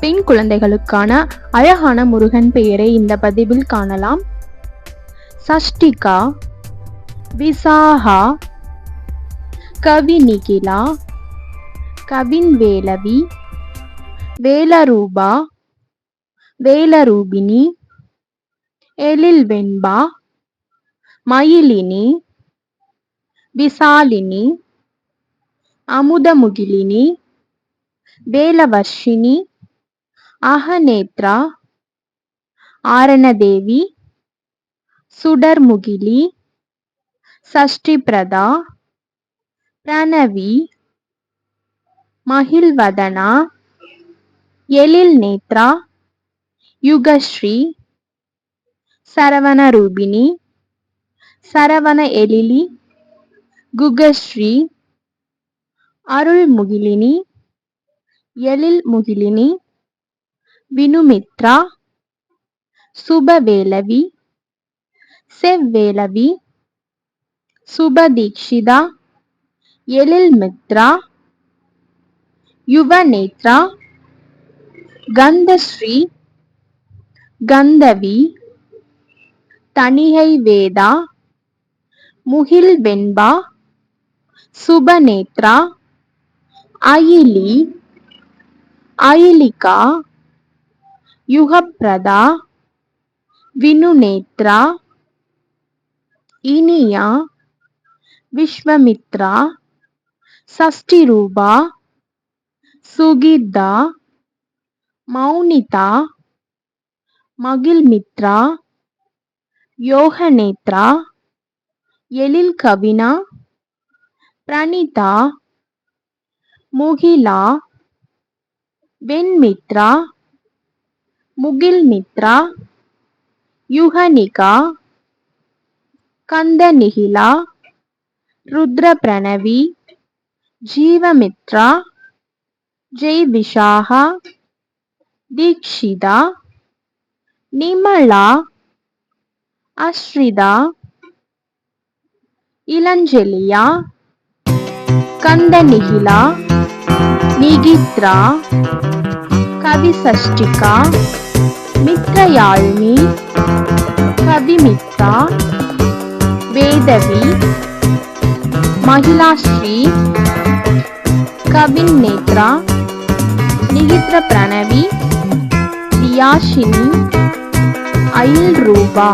பெண் குழந்தைகளுக்கான அழகான முருகன் பெயரை இந்த பதிவில் காணலாம். சஷ்டிகா விசாகா கவி நிகிலா கவின் வேலவி வேலரூபா வேலரூபிணி எழில் வெண்பா மயிலினி விசாலினி அமுதமுகிலினி வேலவர்ஷினி அகநேத்ரா ஆரணதேவி சுடர்முகிலி சஷ்டிபிரதா பிரணவி மகிழ்வதனா எழில் நேத்ரா யுகஸ்ரீ சரவண ரூபிணி சரவண எழிலி குகஸ்ரீ அருள்முகிலினி எழில் முகிலினி வினுமித்ரா சுபவேலவி செவ்வேலவி சுபதீக்ஷிதா எழில்மித்ரா யுவநேத்ரா கந்தஸ்ரீ கந்தவி தணிகை வேதா முகில் வெண்பா சுபநேத்ரா அயிலி அயிலிகா யுகப்பிரதா வினுநேத்ரா இனியா விஸ்வமித்ரா சஷ்டிரூபா சுகிர்தா மௌனிதா மகிழ்மித்ரா யோகநேத்ரா எழில் கவினா பிரணிதா முகிலா வெண்மித்ரா முகில்மித்ரா யுகனிகா கந்தநிகிலா ருத்ரபிரணவி ஜீவமித்ரா ஜெய் விஷாகா தீக்ஷிதா நிமலா அஸ்ரிதா இளஞ்செலியா கந்தநிகிலா நிகித்ரா கவிசஷ்டிகா மித்ரயாழினி கவிமித்ரா வேதவி மகிழாஸ்ரீ கவின் நேத்ரா நிகித்ர பிரணவி தியாஷினி அயில் ரூபா